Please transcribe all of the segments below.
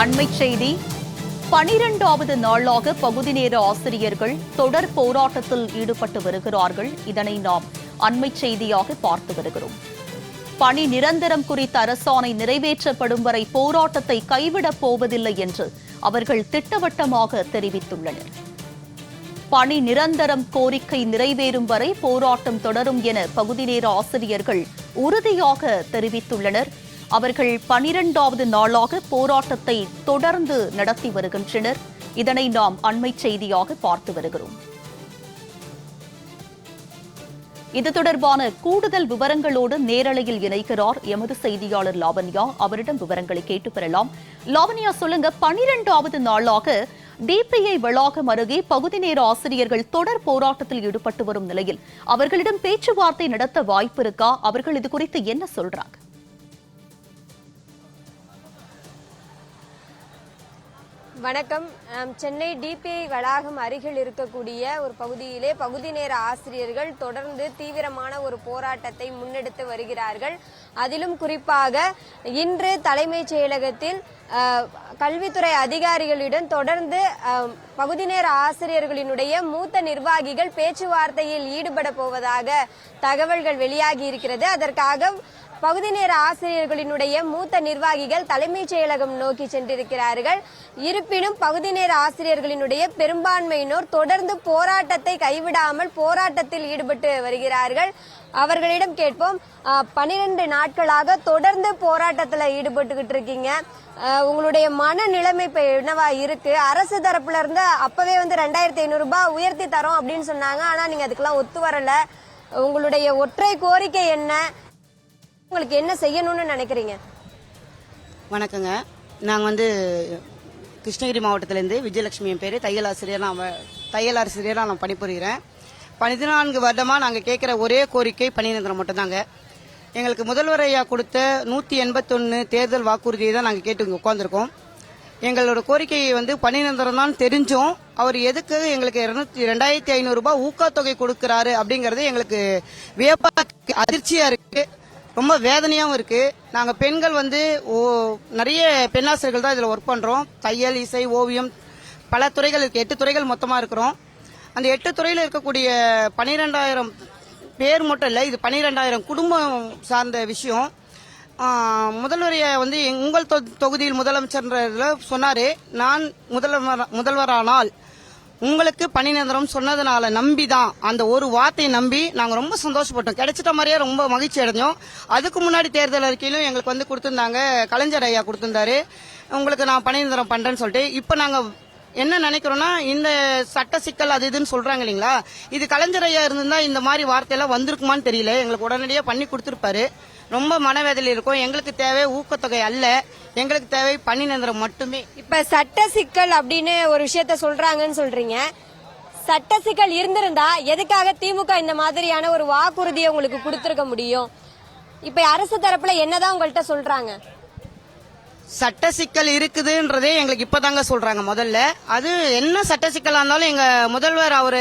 அண்மை செய்தி. பனிரெண்டாவது நாளாக பகுதி நேர ஆசிரியர்கள் தொடர் போராட்டத்தில் ஈடுபட்டு வருகிறார்கள். இதனை நாம் அண்மை செய்தியாக பார்த்து வருகிறோம். பணி நிரந்தரம் குறித்த அரசாணை நிறைவேற்றப்படும் வரை போராட்டத்தை கைவிடப் போவதில்லை என்று அவர்கள் திட்டவட்டமாக தெரிவித்துள்ளனர். பணி நிரந்தரம் கோரிக்கை நிறைவேறும் வரை போராட்டம் தொடரும் என பகுதி நேர ஆசிரியர்கள் உறுதியாக தெரிவித்துள்ளனர். அவர்கள் பனிரெண்டாவது நாளாக போராட்டத்தை தொடர்ந்து நடத்தி வருகின்றனர். இதனை நாம் அண்மை செய்தியாக பார்த்து வருகிறோம். இது தொடர்பான கூடுதல் விவரங்களோடு நேரலையில் இணைக்கிறார் எமது செய்தியாளர் லாவண்யா. அவரிடம் விவரங்களை கேட்டு பெறலாம். லாவண்யா சொல்லுங்க பனிரெண்டாவது நாளாக டிபிஐ வளாகம் அருகே பகுதி நேர ஆசிரியர்கள் தொடர் போராட்டத்தில் ஈடுபட்டு வரும் நிலையில் அவர்களிடம் பேச்சுவார்த்தை நடத்த வாய்ப்பு இருக்கா? அவர்கள் இது குறித்து என்ன சொல்றாங்க? வணக்கம். சென்னை டிபிஐ வளாகம் அருகில் இருக்கக்கூடிய ஒரு பகுதியிலே பகுதி நேர ஆசிரியர்கள் தொடர்ந்து தீவிரமான ஒரு போராட்டத்தை முன்னெடுத்து வருகிறார்கள். அதிலும் குறிப்பாக இன்று தலைமைச் செயலகத்தில் கல்வித்துறை அதிகாரிகளுடன் தொடர்ந்து பகுதி நேர ஆசிரியர்களினுடைய மூத்த நிர்வாகிகள் பேச்சுவார்த்தையில் ஈடுபட போவதாக தகவல்கள் வெளியாகி இருக்கிறது. அதற்காக பகுதி நேர ஆசிரியர்களினுடைய மூத்த நிர்வாகிகள் தலைமைச் செயலகம் நோக்கி சென்றிருக்கிறார்கள். இருப்பினும் பகுதி நேர ஆசிரியர்களினுடைய பெரும்பான்மையினோர் தொடர்ந்து போராட்டத்தை கைவிடாமல் போராட்டத்தில் ஈடுபட்டு வருகிறார்கள். அவர்களிடம் கேட்போம் பனிரெண்டு நாட்களாக தொடர்ந்து போராட்டத்தில் ஈடுபட்டுக்கிட்டு இருக்கீங்க. உங்களுடைய மனநிலைமை இப்ப என்னவா இருக்கு? அரசு தரப்புல இருந்து அப்பவே வந்து ரெண்டாயிரத்தி ஐநூறு ரூபாய் உயர்த்தி தரோம் அப்படின்னு சொன்னாங்க. ஆனா நீங்க அதுக்கெல்லாம் ஒத்து வரல. உங்களுடைய ஒற்றை கோரிக்கை என்ன? உங்களுக்கு என்ன செய்யணும்னு நினைக்கிறீங்க? வணக்கங்க. நாங்கள் வந்து கிருஷ்ணகிரி மாவட்டத்திலேருந்து விஜயலட்சுமி என் பேர். தையல் ஆசிரியர் நான் தையல் ஆசிரியராக நான் பணிபுரிகிறேன் பதினான்கு வருடமாக நாங்கள் கேட்குற ஒரே கோரிக்கை பணிநிரந்தரம் மட்டும்தாங்க. எங்களுக்கு முதல்வர் ஐயா கொடுத்த நூற்றி எண்பத்தொன்று தேர்தல் வாக்குறுதியை தான் நாங்கள் கேட்டு இங்கே உட்காந்துருக்கோம் எங்களோட கோரிக்கையை வந்து பணிநிரந்தரம் தான் தெரிஞ்சும். அவர் எதுக்கு எங்களுக்கு இரநூத்தி ரெண்டாயிரத்தி ஐநூறுரூபா ஊக்கத்தொகை கொடுக்குறாரு அப்படிங்கிறது எங்களுக்கு வியப்பா அதிர்ச்சியாக இருக்குது ரொம்ப வேதனையாகவும் இருக்குது நாங்கள் பெண்கள் வந்து ஓ நிறைய பெண்ணாசிரியர்கள் தான் இதில் ஒர்க் பண்ணுறோம் தையல் இசை ஓவியம் பல துறைகள் இருக்குது எட்டு துறைகள் மொத்தமாக இருக்கிறோம். அந்த எட்டு துறையில் இருக்கக்கூடிய பன்னிரெண்டாயிரம் பேர் மட்டும் இல்லை இது பனிரெண்டாயிரம் குடும்பம் சார்ந்த விஷயம். முதல்வரையை வந்து உங்கள் தொ- தொகுதியில் முதலமைச்சர் சொன்னார் நான் முதல்வர் முதல்வரானால் உங்களுக்கு பணி நிரந்தரம் சொன்னதுனால நம்பி தான் அந்த ஒரு வார்த்தையை நம்பி நாங்கள் ரொம்ப சந்தோஷப்பட்டோம். கிடைச்சிட்ட மாதிரியே ரொம்ப மகிழ்ச்சி அடைஞ்சோம். அதுக்கு முன்னாடி தேர்தல் அறிக்கையிலும் எங்களுக்கு வந்து கொடுத்துருந்தாங்க. கலைஞர் ஐயா கொடுத்துருந்தாரு. உங்களுக்கு நான் பணி நிரந்தரம் பண்ணுறேன்னு சொல்லிட்டு இப்போ நாங்கள் என்ன நினைக்கிறோம்னா இந்த சட்ட சிக்கல் அது இதுன்னு சொல்றாங்க இல்லைங்களா? இது கலைஞரையா இருந்திருந்தா இந்த மாதிரி வார்த்தையெல்லாம் வந்திருக்குமான்னு தெரியல. எங்களுக்கு உடனடியாக பண்ணி கொடுத்துருப்பாரு. ரொம்ப மனவேதலை இருக்கும். எங்களுக்கு தேவை ஊக்கத்தொகை அல்ல. எங்களுக்கு தேவை பணி நிரந்தரம் மட்டுமே. இப்ப சட்ட சிக்கல் அப்படின்னு ஒரு விஷயத்த சொல்றாங்கன்னு சொல்றீங்க. சட்ட சிக்கல் இருந்திருந்தா எதுக்காக திமுக இந்த மாதிரியான ஒரு வாக்குறுதியை உங்களுக்கு கொடுத்திருக்க முடியும்? இப்ப அரசு தரப்புல என்னதான் உங்கள்கிட்ட சொல்றாங்க? சட்ட சிக்கல் இருக்குதுன்றதே எங்களுக்கு இப்பதாங்க சொல்றாங்க முதல்ல. அது என்ன சட்ட சிக்கலா இருந்தாலும் எங்க முதல்வர் அவரு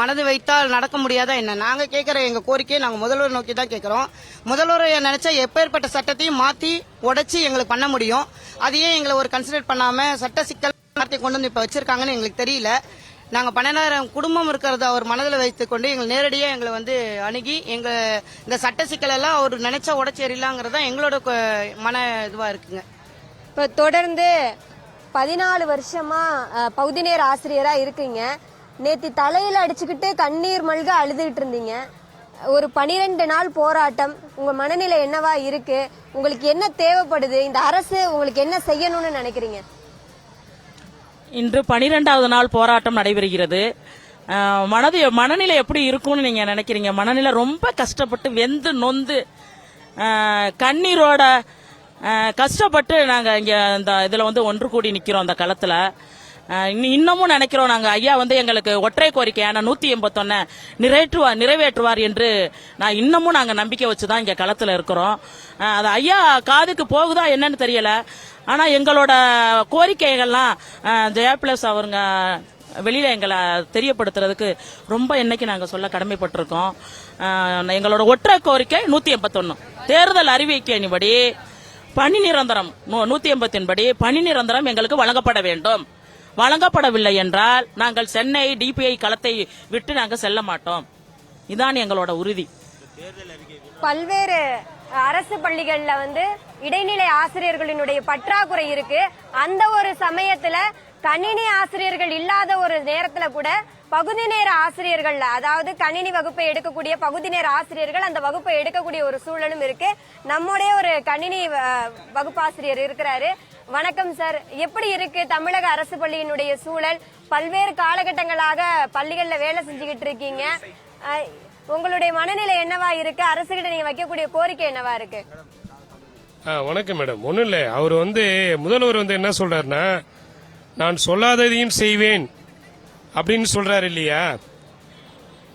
மனது வைத்தால் நடக்க முடியாதா என்ன? நாங்க கேட்கிற எங்க கோரிக்கையை நாங்க முதல்வர் நோக்கி தான் கேட்கிறோம் முதல்வர் நினைச்சா எப்பேற்பட்ட சட்டத்தையும் மாத்தி உடைச்சு எங்களுக்கு பண்ண முடியும். அதையே எங்களை ஒரு கன்சிடர் பண்ணாம சட்ட சிக்கல் நடத்தி கொண்டு வந்து இப்ப வச்சிருக்காங்கன்னு எங்களுக்கு தெரியல. நாங்க பன்னெண்டாயிரம் குடும்பம் இருக்கிறத அவர் மனதில் வைத்துக்கொண்டு எங்களை நேரடியா எங்களை வந்து அணுகி எங்க இந்த சட்ட சிக்கல் எல்லாம் அவர் நினைச்சா உடைச்சேரிலாங்கிறது தான் எங்களோட மன இதுவா இருக்குங்க. இப்போ தொடர்ந்து பதினாலு வருஷமா பகுதி நேர ஆசிரியரா இருக்கீங்க. நேற்று தலையில் அடிச்சுக்கிட்டு கண்ணீர் மல்க அழுதுகிட்டு இருந்தீங்க. ஒரு பனிரெண்டு நாள் போராட்டம். உங்கள் மனநிலை என்னவா இருக்கு? உங்களுக்கு என்ன தேவைப்படுது? இந்த அரசு உங்களுக்கு என்ன செய்யணும்னு நினைக்கிறீங்க? இன்று பனிரெண்டாவது நாள் போராட்டம் நடைபெறுகிறது. மனது மனநிலை எப்படி இருக்கும்னு நீங்கள் நினைக்கிறீங்க? மனநிலை ரொம்ப கஷ்டப்பட்டு வெந்து நொந்து கண்ணீரோட கஷ்டப்பட்டு நாங்கள் இங்கே இந்த இதில் வந்து ஒன்று கூடி நிற்கிறோம் அந்த களத்தில். இன்னமும் நினைக்கிறோம் நாங்கள் ஐயா வந்து எங்களுக்கு ஒற்றை கோரிக்கையான நூற்றி எண்பத்தொன்னு நிறைவேற்றுவார் நிறைவேற்றுவார் என்று நான் இன்னமும் நாங்கள் நம்பிக்கை வச்சு தான் இங்கே களத்தில் இருக்கிறோம். அது ஐயா காதுக்கு போகுதா என்னன்னு தெரியல. ஆனால் எங்களோட கோரிக்கைகள்லாம் ஜெயா பிளஸ் அவருங்க வெளியில எங்களை தெரியப்படுத்துறதுக்கு ரொம்ப என்னைக்கு நாங்கள் சொல்ல கடமைப்பட்டிருக்கோம். எங்களோட ஒற்றை கோரிக்கை நூற்றி எண்பத்தொன்று தேர்தல் அறிவிக்கையின்படி பணி நிரந்தரம். நூ- நூத்தி எண்பத்தின் படி பணி நிரந்தரம் எங்களுக்கு வழங்கப்பட வேண்டும். வழங்கப்படவில்லை என்றால் நாங்கள் சென்னை டிபிஐ களத்தை விட்டு நாங்கள் செல்ல மாட்டோம். இதான் எங்களோட உறுதி. பல்வேறு அரசு பள்ளிகள்ல வந்து இடைநிலை ஆசிரியர்களினுடைய பற்றாக்குறை இருக்கு. அந்த ஒரு சமயத்துல கணினி ஆசிரியர்கள் இல்லாத ஒரு நேரத்துல கூட பகுதி நேர ஆசிரியர்கள் அதாவது கணினி வகுப்பை எடுக்கக்கூடிய பகுதி நேர ஆசிரியர்கள் அந்த வகுப்பை எடுக்கக்கூடிய ஒரு சூழலும் இருக்கு. நம்முடைய ஒரு கணினி வகுப்பாசிரியர் இருக்கிறாரு. வணக்கம் சார். எப்படி இருக்கு தமிழக அரசு பள்ளியினுடைய சூழல்? பல்வேறு காலகட்டங்களாக பள்ளிகள்ல வேலை செஞ்சுக்கிட்டு இருக்கீங்க. உங்களுடைய மனநிலை என்னவா இருக்கு? அரசுகிட்ட நீங்க வைக்கக்கூடிய கோரிக்கை என்னவா இருக்கு? வணக்கம் மேடம். ஒன்றும் இல்லை. அவர் வந்து முதல்வர் வந்து என்ன சொல்றாருன்னா நான் சொல்லாததையும் செய்வேன். அப்படின்னு சொல்றாரு இல்லையா?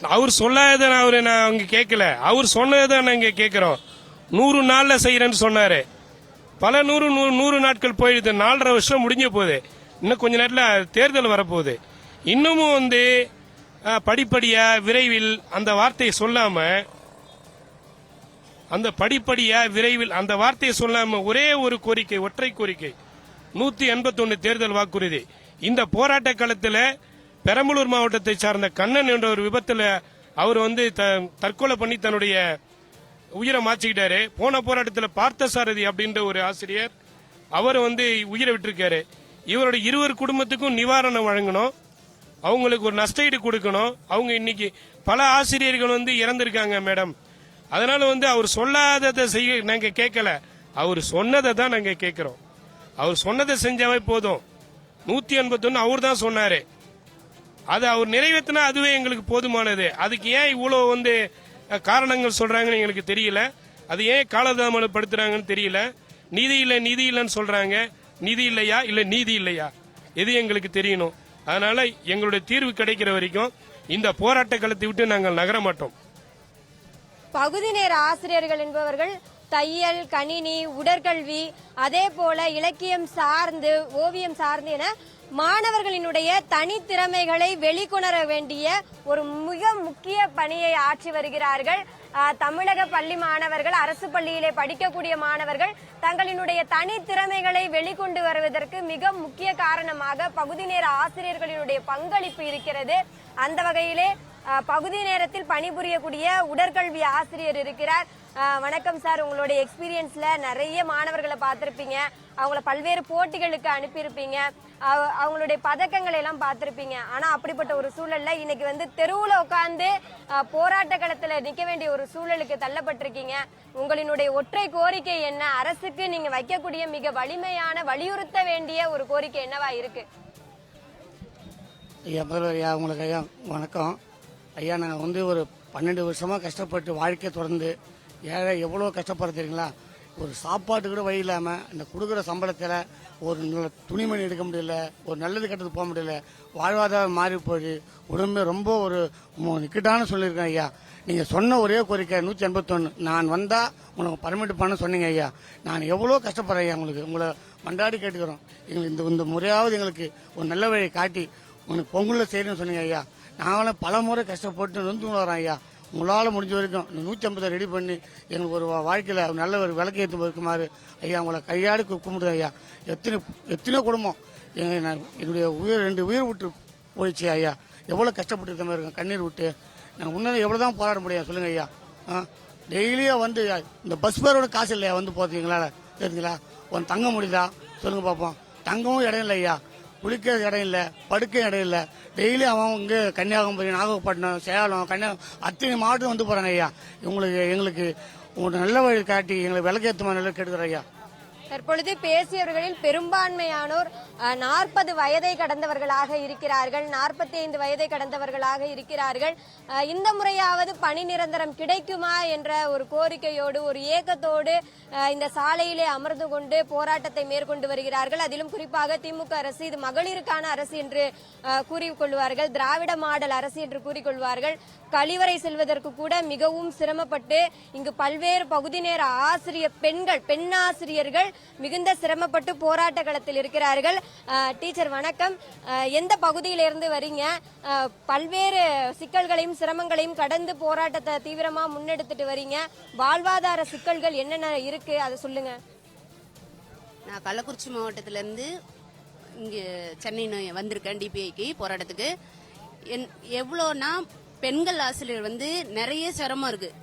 அவர் சொல்லாததை நான் அவரு நான் அவங்க கேட்கல. அவர் சொன்னதை நாங்க கேட்கிறோம். நூறு நாள்ல செய்யறேன்னு சொன்னாரு. பல நூறு நூறு நூறு நாட்கள் போயிடுது. நாலரை வருஷம் முடிஞ்ச போகுது இன்னும் கொஞ்ச நேரத்தில் தேர்தல் வரப்போகுது. இன்னமும் வந்து படிப்படியா விரைவில் அந்த வார்த்தையை சொல்லாம அந்த படிப்படியா விரைவில் அந்த வார்த்தையை சொல்லாம ஒரே ஒரு கோரிக்கை ஒற்றை கோரிக்கை. நூத்தி எண்பத்தி தேர்தல் வாக்குறுதி. இந்த போராட்ட காலத்தில் பெரம்பலூர் மாவட்டத்தை சார்ந்த கண்ணன் என்ற ஒரு விபத்தில் அவர் வந்து த- தற்கொலை பண்ணி தன்னுடைய உயிரை மாச்சிக்கிட்டாரு போன போராட்டத்தில் பார்த்தசாரதி அப்படின்ற ஒரு ஆசிரியர் அவர் வந்து உயிரை விட்டுருக்காரு. இவருடைய இருவர் குடும்பத்துக்கும் நிவாரணம் வழங்கணும். அவங்களுக்கு ஒரு நஷ்டஈடு கொடுக்கணும். அவங்க இன்னைக்கு பல ஆசிரியர்கள் வந்து இறந்திருக்காங்க மேடம். அதனால வந்து அவர் சொல்லாததை செய்ய நாங்கள் கேட்கல. அவர் சொன்னதை தான் நாங்கள் கேட்குறோம். அவர் சொன்னதை செஞ்சாவே போதும். நூத்தி எண்பத்தொன்னு அவர் தான் சொன்னாரு. அது அவர் நிறைவேற்றினா அதுவே எங்களுக்கு போதுமானது. அதுக்கு ஏன் இவ்வளோ வந்து காரணங்கள் சொல்றாங்கன்னு எங்களுக்கு தெரியல. அது ஏன் காலதாமதப்படுத்துறாங்கன்னு தெரியல. நிதி இல்லை நிதி இல்லைன்னு சொல்றாங்க. நிதி இல்லையா இல்ல நீதி இல்லையா? எது எங்களுக்கு தெரியணும். அதனால எங்களுடைய தீர்வு கிடைக்கிற வரைக்கும் இந்த போராட்ட களத்தை விட்டு நாங்கள் நகர மாட்டோம். பகுதி நேர ஆசிரியர்கள் என்பவர்கள் தையல் கணினி உடற்கல்வி அதே போல இலக்கியம் சார்ந்து ஓவியம் சார்ந்து என மாணவர்களினுடைய தனித்திறமைகளை வெளிக்கொணர வேண்டிய ஒரு மிக முக்கிய பணியை ஆற்றி வருகிறார்கள். தமிழக பள்ளி மாணவர்கள் அரசு பள்ளியிலே படிக்கக்கூடிய மாணவர்கள் தங்களினுடைய தனித்திறமைகளை வெளிக்கொண்டு வருவதற்கு மிக முக்கிய காரணமாக பகுதி நேர ஆசிரியர்களினுடைய பங்களிப்பு இருக்கிறது. அந்த வகையிலே பகுதி நேரத்தில் பணிபுரியக்கூடிய உடற்கல்வி ஆசிரியர் இருக்கிறார். வணக்கம் சார். உங்களுடைய எக்ஸ்பீரியன்ஸ்ல நிறைய மாணவர்களை பார்த்திருப்பீங்க. அவங்கள பல்வேறு போட்டிகளுக்கு அனுப்பியிருப்பீங்க. அவங்களுடைய பதக்கங்களை எல்லாம் பார்த்திருப்பீங்க. ஆனா அப்படிப்பட்ட ஒரு சூழல்ல இன்னைக்கு வந்து தெருவுல உட்கார்ந்து போராட்ட களத்துல நிக்க வேண்டிய ஒரு சூழலுக்கு தள்ளப்பட்டிருக்கீங்க. உங்களினுடைய ஒற்றை கோரிக்கை என்ன? அரசுக்கு நீங்க வைக்கக்கூடிய மிக வலிமையான வலியுறுத்த வேண்டிய ஒரு கோரிக்கை என்னவா இருக்கு? உங்களுக்கு ஐயா. வணக்கம். ஐயா நாங்கள் வந்து ஒரு பன்னெண்டு வருஷமாக கஷ்டப்பட்டு வாழ்க்கை தொடர்ந்து ஏழை எவ்வளோ கஷ்டப்படுறது தெரியுங்களா? ஒரு சாப்பாட்டு கூட வழி இல்லாமல் இந்த கொடுக்குற சம்பளத்தில் ஒரு நல்ல துணிமணி எடுக்க முடியல ஒரு நல்லது கெட்டது போக முடியல வாழ்வாதாரம் மாறி போய் உடம்பே ரொம்ப ஒரு நிக்கட்டான சொல்லியிருக்கேன் ஐயா. நீங்கள் சொன்ன ஒரே கோரிக்கை நூற்றி எண்பத்தொன்று நான் வந்தால் உனக்கு பர்மிட் பண்ண சொன்னீங்க ஐயா. நான் எவ்வளோ கஷ்டப்படுறேன் ஐயா உங்களுக்கு. உங்களை மண்டாடி கேட்டுக்கிறோம். எங்களுக்கு இந்த இந்த முறையாவது எங்களுக்கு ஒரு நல்ல வழியை காட்டி உனக்கு பொங்கலில் செய்யணும்னு சொன்னீங்க ஐயா. நாங்களும் பல முறை கஷ்டப்பட்டு நொந்து வரோம் ஐயா. உங்களால் முடிஞ்ச வரைக்கும் நூற்றி ஐம்பதை ரெடி பண்ணி எங்களுக்கு ஒரு வாழ்க்கையில் நல்ல ஒரு விளக்கு ஏற்று இருக்குமாறு ஐயா உங்களை கையாடி கும்பிடுது ஐயா. எத்தனை எத்தனையோ குடும்பம் எங்க என்னுடைய உயிர் ரெண்டு உயிர் விட்டு போயிடுச்சு ஐயா. எவ்வளோ கஷ்டப்பட்டு இருக்க மாதிரி இருக்கும். கண்ணீர் விட்டு. நாங்கள் இன்னும் எவ்வளோ தான் போராட முடியும் சொல்லுங்கள் ஐயா. ஆ? டெய்லியும் வந்து இந்த பஸ் பேரோட காசு இல்லையா? வந்து போகிறீங்களா தெரியுங்களா ஒன் தங்க முடியுதா? சொல்லுங்கள் பார்ப்போம் தங்கவும் இடம் இல்லை ஐயா. குளிக்க இடம் இல்லை படுக்க இடம் இல்லை. டெய்லி அவன் இங்கே கன்னியாகுமரி நாகப்பட்டினம் சேலம் கன்னியா அத்தனை மாவட்டம் வந்து போகிறாங்க ஐயா. இவங்களுக்கு எங்களுக்கு உங்களுக்கு நல்ல வழி காட்டி எங்களுக்கு விளக்கேற்ற மாதிரி நல்லா கேட்டுக்கிறேன் ஐயா. தற்பொழுது பேசியவர்களில் பெரும்பான்மையானோர் நாற்பது வயதை கடந்தவர்களாக இருக்கிறார்கள். நாற்பத்தி ஐந்து வயதை கடந்தவர்களாக இருக்கிறார்கள். இந்த முறையாவது பணி நிரந்தரம் கிடைக்குமா என்ற ஒரு கோரிக்கையோடு ஒரு ஏக்கத்தோடு இந்த சாலையிலே அமர்ந்து கொண்டு போராட்டத்தை மேற்கொண்டு வருகிறார்கள். அதிலும் குறிப்பாக திமுக அரசு இது மகளிருக்கான அரசு என்று கூறிக்கொள்வார்கள். திராவிட மாடல் அரசு என்று கூறிக்கொள்வார்கள். கழிவறை செல்வதற்கு கூட மிகவும் சிரமப்பட்டு இங்கு பல்வேறு பகுதி நேர ஆசிரியர் பெண்கள் பெண் ஆசிரியர்கள் மிகுந்த சிரமப்பட்டு போராட்ட களத்தில் இருக்கிறார்கள். டீச்சர் வணக்கம். எந்த பகுதியிலிருந்து வரீங்க? பல்வேறு சிக்கல்களையும் சிரமங்களையும் கடந்து போராட்டத்தை தீவிரமா முன்னெடுத்துட்டு வரீங்க. வாழ்வாதார சிக்கல்கள் என்னென்ன இருக்கு? அதை சொல்லுங்க. நான் கள்ளக்குறிச்சி மாவட்டத்திலேருந்து இங்கே சென்னை வந்திருக்கேன் டிபிஐக்கு போராட்டத்துக்கு. என் எவ்வளோனா பெண்கள் ஆசிரியர் வந்து நிறைய சிரமம் இருக்குது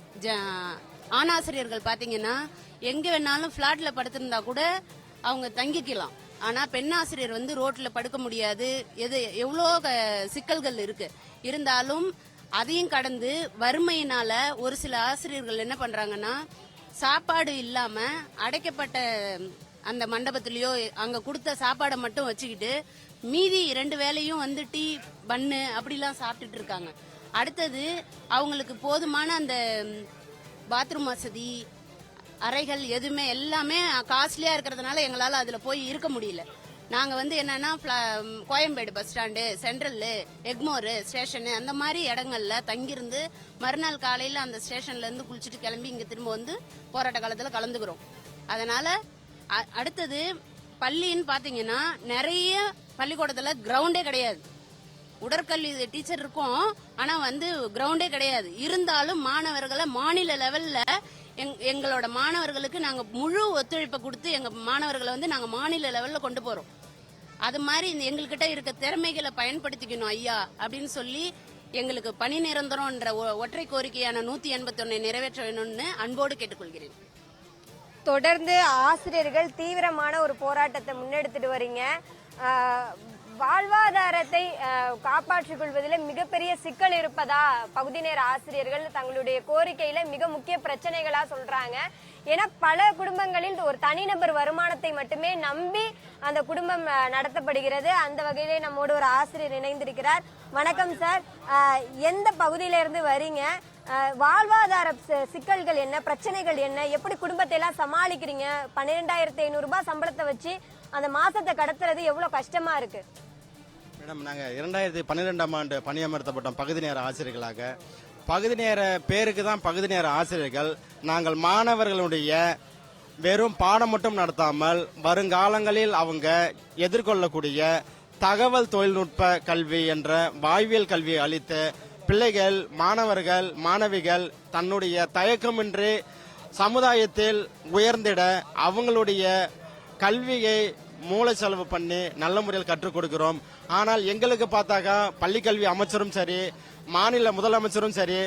ஆணாசிரியர்கள் ஆண் பார்த்தீங்கன்னா எங்கே வேணாலும் ஃப்ளாட்டில் படுத்திருந்தா கூட அவங்க தங்கிக்கலாம். ஆனா பெண் ஆசிரியர் வந்து ரோட்ல படுக்க முடியாது. எது எவ்வளோ க- சிக்கல்கள் இருக்கு. இருந்தாலும் அதையும் கடந்து வறுமையினால ஒரு சில ஆசிரியர்கள் என்ன பண்றாங்கன்னா சாப்பாடு இல்லாம அடைக்கப்பட்ட அந்த மண்டபத்திலயோ அங்க கொடுத்த சாப்பாடை மட்டும் வச்சுக்கிட்டு மீதி இரண்டு வேலையும் வந்து டீ பன்னு அப்படிலாம் சாப்பிட்டுட்டு இருக்காங்க. அடுத்தது அவங்களுக்கு போதுமான அந்த பாத்ரூம் வசதி அறைகள் எதுவுமே எல்லாமே காஸ்ட்லியா இருக்கிறதுனால எங்களால அதுல போய் இருக்க முடியல. நாங்க வந்து என்னன்னா Koyambedu bus stand central Egmore station அந்த மாதிரி இடங்கள்ல தங்கியிருந்து மறுநாள் காலையில அந்த ஸ்டேஷன்ல இருந்து குளிச்சுட்டு கிளம்பி இங்க திரும்ப வந்து போராட்ட காலத்துல கலந்துக்கிறோம். அதனால அ- அடுத்தது பள்ளின்னு பாத்தீங்கன்னா நிறைய பள்ளிக்கூடத்துல கிரவுண்டே கிடையாது. உடற்கல்வி டீச்சர் இருக்கும். ஆனா வந்து கிரவுண்டே கிடையாது. இருந்தாலும் மாணவர்களை மாநில லெவல்ல எங்- எங்களோட மாணவர்களுக்கு நாங்க முழு ஒத்துழைப்பை கொடுத்து எங்க மாணவர்களை வந்து நாங்க மாநில லெவல்ல கொண்டு போறோம். அது மாதிரி இந்த எங்ககிட்ட இருக்க திறமைகளை பயன்படுத்திக்கணும் ஐயா அப்படின்னு சொல்லி எங்களுக்கு பணி நிரந்தரம்ன்ற ஒ- ஒற்றை கோரிக்கையான நூத்தி எண்பத்தி நிறைவேற்ற வேணும்னு அன்போடு கேட்டுக்கொள்கிறேன். தொடர்ந்து ஆசிரியர்கள் தீவிரமான ஒரு போராட்டத்தை முன்னெடுத்துட்டு வரீங்க. வாழ்வாதாரத்தை காப்பாற்றிக் கொள்வதில் மிகப்பெரிய சிக்கல் இருப்பதா பகுதி நேர ஆசிரியர்கள் தங்களுடைய கோரிக்கையில மிக முக்கிய பிரச்சனைகளா சொல்றாங்க. ஏன்னா பல குடும்பங்களில் ஒரு தனிநபர் வருமானத்தை மட்டுமே நம்பி அந்த குடும்பம் நடத்தப்படுகிறது. அந்த வகையிலே நம்மோடு ஒரு ஆசிரியர் இணைந்திருக்கிறார். வணக்கம் சார். எந்த பகுதியில இருந்து வரீங்க? வாழ்வாதார சிக்கல்கள் என்ன? பிரச்சனைகள் என்ன? எப்படி குடும்பத்தை எல்லாம் சமாளிக்கிறீங்க? பன்னிரெண்டாயிரத்தி ஐநூறு ரூபாய் சம்பளத்தை வச்சு அந்த மாசத்தை கடத்துறது எவ்வளவு கஷ்டமா இருக்கு? மேடம் நாங்கள் இரண்டாயிரத்தி பன்னிரெண்டாம் ஆண்டு பணியமர்த்தப்பட்டோம் பகுதி நேர ஆசிரியர்களாக. பகுதி நேர பேருக்கு தான் பகுதி நேர ஆசிரியர்கள். நாங்கள் மாணவர்களுடைய வெறும் பாடம் மட்டும் நடத்தாமல் வருங்காலங்களில் அவங்க எதிர்கொள்ளக்கூடிய தகவல் தொழில்நுட்ப கல்வி என்ற வாய்வியல் கல்வியை அளித்து பிள்ளைகள் மாணவர்கள் மாணவிகள் தன்னுடைய தயக்கமின்றி சமுதாயத்தில் உயர்ந்திட அவங்களுடைய கல்வியை மூளை செலவு பண்ணி நல்ல முறையில் கற்றுக் கொடுக்கிறோம். ஆனால் எங்களுக்கு பார்த்தாக்கா பள்ளிக்கல்வி அமைச்சரும் சரி மாநில முதலமைச்சரும் சரி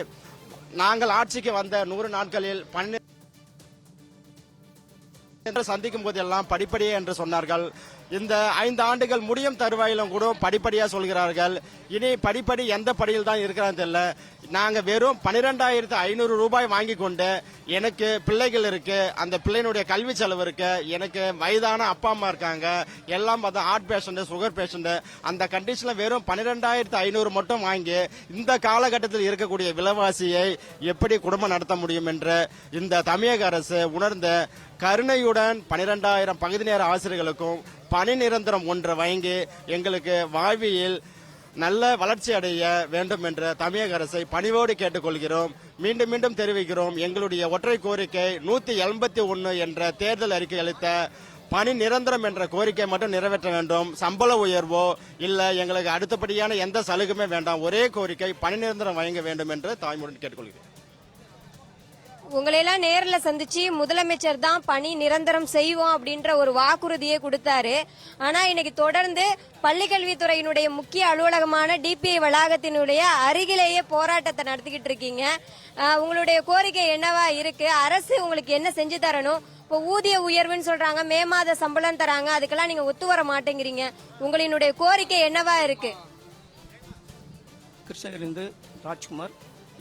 நாங்கள் ஆட்சிக்கு வந்த நூறு நாட்களில் பன்னெண்டு சந்திக்கும் போதெல்லாம் படிப்படியே என்று சொன்னார்கள். இந்த ஐந்து ஆண்டுகள் முடியும் தருவாயிலும் கூட படிப்படியாக சொல்கிறார்கள். இனி படிப்படி எந்த படியில் தான் இருக்கிறான்னு தெரியல. நாங்கள் வெறும் பனிரெண்டாயிரத்து ஐநூறு ரூபாய் வாங்கி கொண்டு எனக்கு பிள்ளைகள் இருக்கு. அந்த பிள்ளையினுடைய கல்வி செலவு இருக்கு. எனக்கு வயதான அப்பா அம்மா இருக்காங்க. எல்லாம் பார்த்தா ஹார்ட் பேஷண்ட் சுகர் பேஷண்ட் அந்த கண்டிஷன்ல வெறும் பன்னிரெண்டாயிரத்து ஐநூறு மட்டும் வாங்கி இந்த காலகட்டத்தில் இருக்கக்கூடிய விலைவாசியை எப்படி குடும்பம் நடத்த முடியும் என்று இந்த தமிழக அரசு உணர்ந்த கருணையுடன் பனிரெண்டாயிரம் பகுதி நேர ஆசிரியர்களுக்கும் பணி நிரந்தரம் ஒன்றை வழங்கி எங்களுக்கு வாழ்வியல் நல்ல வளர்ச்சி அடைய வேண்டும் என்ற தமிழக அரசை பணிவோடு கேட்டுக்கொள்கிறோம். மீண்டும் மீண்டும் தெரிவிக்கிறோம். எங்களுடைய ஒற்றை கோரிக்கை நூத்தி எண்பத்தி ஒன்னு என்ற தேர்தல் அறிக்கை அளித்த பணி நிரந்தரம் என்ற கோரிக்கை மட்டும் நிறைவேற்ற வேண்டும். சம்பள உயர்வோ இல்ல எங்களுக்கு அடுத்தபடியான எந்த சலுகையுமே வேண்டாம். ஒரே கோரிக்கை பணி நிரந்தரம் வழங்க வேண்டும் என்று தாய்மொழி கேட்டுக்கொள்கிறேன். உங்களையெல்லாம் நேரில் சந்திச்சு முதலமைச்சர் தான் பணி நிரந்தரம் செய்வோம் அப்படின்ற ஒரு வாக்குறுதியை கொடுத்தாரு. ஆனா இன்னைக்கு தொடர்ந்து பள்ளிக்கல்வித்துறையினுடைய முக்கிய அலுவலகமான டிபிஐ வளாகத்தினுடைய அருகிலேயே போராட்டத்தை நடத்திக்கிட்டு இருக்கீங்க. உங்களுடைய கோரிக்கை என்னவா இருக்கு? அரசு உங்களுக்கு என்ன செஞ்சு தரணும்? இப்போ ஊதிய உயர்வுன்னு சொல்றாங்க மே மாத சம்பளம் தராங்க அதுக்கெல்லாம் நீங்க ஒத்து வர மாட்டேங்கிறீங்க. உங்களினுடைய கோரிக்கை என்னவா இருக்கு? கிருஷ்ணகிரிந்து ராஜ்குமார்.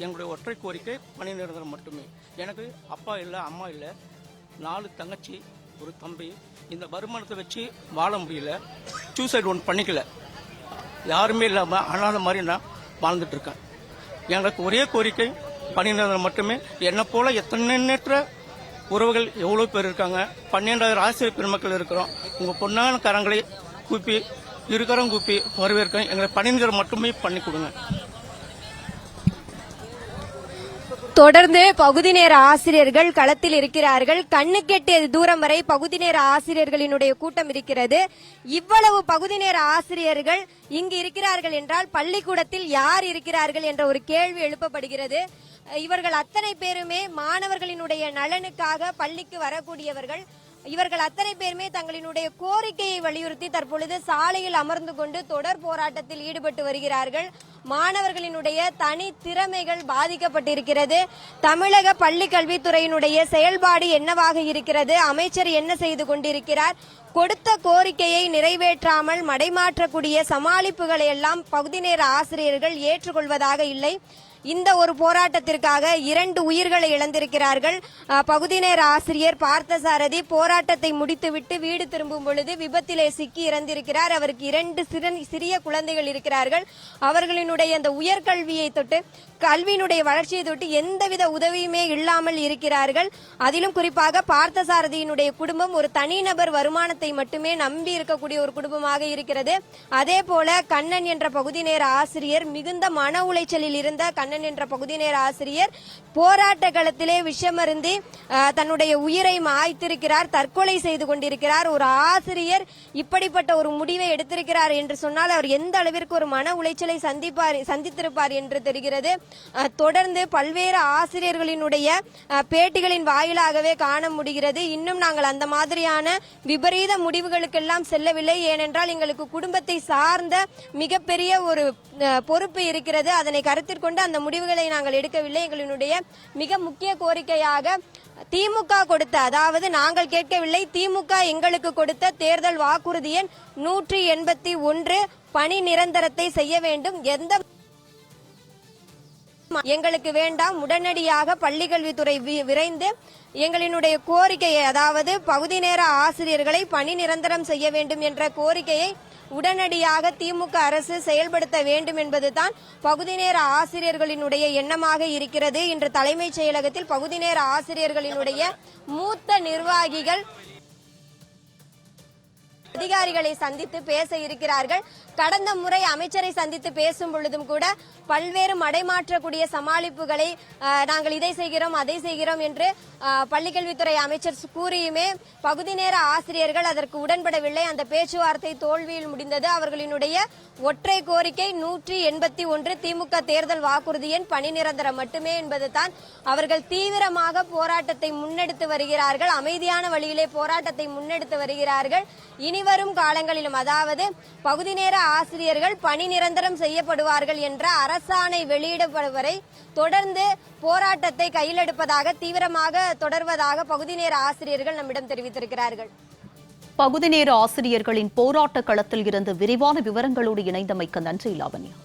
எங்களுடைய ஒற்றை கோரிக்கை பணி நிரந்தரம் மட்டுமே. எனக்கு அப்பா இல்லை அம்மா இல்லை நாலு தங்கச்சி ஒரு தம்பி. இந்த வருமானத்தை வச்சு வாழ முடியல. சூசைட் ஒன்று பண்ணிக்கல. யாருமே இல்லாமல் அனாத மாதிரி நான் வாழ்ந்துட்டுருக்கேன் எனக்கு ஒரே கோரிக்கை பணி நிரந்தரம் மட்டுமே. என்னை போல் எத்தனை நேற்ற உறவுகள் எவ்வளோ பேர் இருக்காங்க. பன்னெண்டாயிரம் ஆசிரியர் பெருமக்கள் இருக்கிறோம். உங்கள் பொன்னான கரங்களை கூப்பி இருக்கிறோம் கூப்பி வரவேற்க எங்களை பணி நிரந்தரம் மட்டுமே பண்ணி கொடுங்க. தொடர்ந்து பகுதி நேர ஆசிரியர்கள் களத்தில் இருக்கிறார்கள். கண்ணுக்கெட்டிய தூரம் வரை பகுதி நேர ஆசிரியர்களினுடைய கூட்டம் இருக்கிறது. இவ்வளவு பகுதி நேர ஆசிரியர்கள் இங்கு இருக்கிறார்கள் என்றால் பள்ளிக்கூடத்தில் யார் இருக்கிறார்கள் என்ற ஒரு கேள்வி எழுப்பப்படுகிறது. இவர்கள் அத்தனை பேருமே மாணவர்களினுடைய நலனுக்காக பள்ளிக்கு வரக்கூடியவர்கள். இவர்கள் அத்தனை பேருமே தங்களினுடைய கோரிக்கையை வலியுறுத்தி தற்பொழுது சாலையில் அமர்ந்து கொண்டு தொடர் போராட்டத்தில் ஈடுபட்டு வருகிறார்கள். மாணவர்களினுடைய தனி திறமைகள் பாதிக்கப்பட்டிருக்கிறது. தமிழக பள்ளி கல்வித்துறையினுடைய செயல்பாடு என்னவாக இருக்கிறது? அமைச்சர் என்ன செய்து கொண்டிருக்கிறார்? கொடுத்த கோரிக்கையை நிறைவேற்றாமல் மடைமாற்றக்கூடிய சமாளிப்புகளை எல்லாம் பகுதி நேர ஆசிரியர்கள் ஏற்றுக்கொள்வதாக இல்லை. இந்த ஒரு போராட்டத்திற்காக இரண்டு உயிர்களை இழந்திருக்கிறார்கள். அஹ், பகுதி நேர ஆசிரியர் பார்த்தசாரதி போராட்டத்தை முடித்துவிட்டு வீடு திரும்பும் பொழுது விபத்திலே சிக்கி இறந்திருக்கிறார். அவருக்கு இரண்டு சிறன்- சிறிய குழந்தைகள் இருக்கிறார்கள். அவர்களினுடைய அந்த உயர்கல்வியை தொட்டு கல்வியினுடைய வளர்ச்சியை தொட்டு எந்தவித உதவியுமே இல்லாமல் இருக்கிறார்கள். அதிலும் குறிப்பாக பார்த்தசாரதியினுடைய குடும்பம் ஒரு தனிநபர் வருமானத்தை மட்டுமே நம்பி இருக்கக்கூடிய ஒரு குடும்பமாக இருக்கிறது. அதே போல கண்ணன் என்ற பகுதி நேர ஆசிரியர் மிகுந்த மன உளைச்சலில் இருந்த கண்ணன் என்ற பகுதி நேர ஆசிரியர் போராட்ட களத்திலே விஷமருந்தி தன்னுடைய உயிரை மாய்த்திருக்கிறார் தற்கொலை செய்து கொண்டிருக்கிறார். ஒரு ஆசிரியர் இப்படிப்பட்ட ஒரு முடிவை எடுத்திருக்கிறார் என்று சொன்னால் அவர் எந்த அளவிற்கு ஒரு மன உளைச்சலை சந்திப்பார் சந்தித்திருப்பார் என்று தெரிகிறது. தொடர்ந்து பல்வேறு ஆசிரியர்களினுடைய பேட்டிகளின் வாயிலாகவே காண முடிகிறது. இன்னும் நாங்கள் அந்த மாதிரியான விபரீத முடிவுகளுக்கெல்லாம் செல்லவில்லை. ஏனென்றால் எங்களுக்கு குடும்பத்தை சார்ந்த மிகப்பெரிய ஒரு பொறுப்பு இருக்கிறது. அதனை கருத்தில் கொண்டு அந்த முடிவுகளை நாங்கள் எடுக்கவில்லை. எங்களினுடைய மிக முக்கிய கோரிக்கையாக திமுக கொடுத்த அதாவது நாங்கள் கேட்கவில்லை திமுக எங்களுக்கு கொடுத்த தேர்தல் வாக்குறுதி எண் நூற்றி எண்பத்தி ஒன்று பணி நிரந்தரத்தை செய்ய வேண்டும். எந்த எங்களுக்கு வேண்டாம். உடனடியாக பள்ளிக்கல்வித்துறை விரைந்து எங்களினுடைய கோரிக்கையை அதாவது பகுதி நேர ஆசிரியர்களை பணி நிரந்தரம் செய்ய வேண்டும் என்ற கோரிக்கையை உடனடியாக திமுக அரசு செயல்படுத்த வேண்டும் என்பதுதான் பகுதி நேர ஆசிரியர்களினுடைய எண்ணமாக இருக்கிறது. இன்று தலைமைச் செயலகத்தில் பகுதி நேர ஆசிரியர்களினுடைய மூத்த நிர்வாகிகள் அதிகாரிகளை சந்தித்து பேச இருக்கிறார்கள். கடந்த முறை அமைச்சரை சந்தித்து பேசும் பொழுதும் கூட பல்வேறு மடைமாற்றக்கூடிய சமாளிப்புகளை நாங்கள் இதை செய்கிறோம் அதை செய்கிறோம் என்று பள்ளிக்கல்வித்துறை அமைச்சர் கூறியுமே பகுதி நேர ஆசிரியர்கள் அதற்கு உடன்படவில்லை. அந்த பேச்சுவார்த்தை தோல்வியில் முடிந்தது. அவர்களினுடைய ஒற்றை கோரிக்கை நூற்றி எண்பத்தி ஒன்று திமுக தேர்தல் வாக்குறுதி எண் பணி நிரந்தரம் மட்டுமே என்பதுதான். அவர்கள் தீவிரமாக போராட்டத்தை முன்னெடுத்து வருகிறார்கள். அமைதியான வழியிலே போராட்டத்தை முன்னெடுத்து வருகிறார்கள். இனிவரும் காலங்களிலும் அதாவது பகுதி நேர ஆசிரியர்கள் பணி நிரந்தரம் செய்யப்படுவார்கள் என்ற அரசாணை வெளியிடப்படுவரை தொடர்ந்து போராட்டத்தை கையில் எடுப்பதாக தீவிரமாக தொடர்வதாக பகுதி நேர ஆசிரியர்கள் நம்மிடம் தெரிவித்திருக்கிறார்கள். பகுதி நேர ஆசிரியர்களின் போராட்ட களத்தில் இருந்து விரிவான விவரங்களோடு இணைந்தமைக்கு நன்றி லாவண்யா.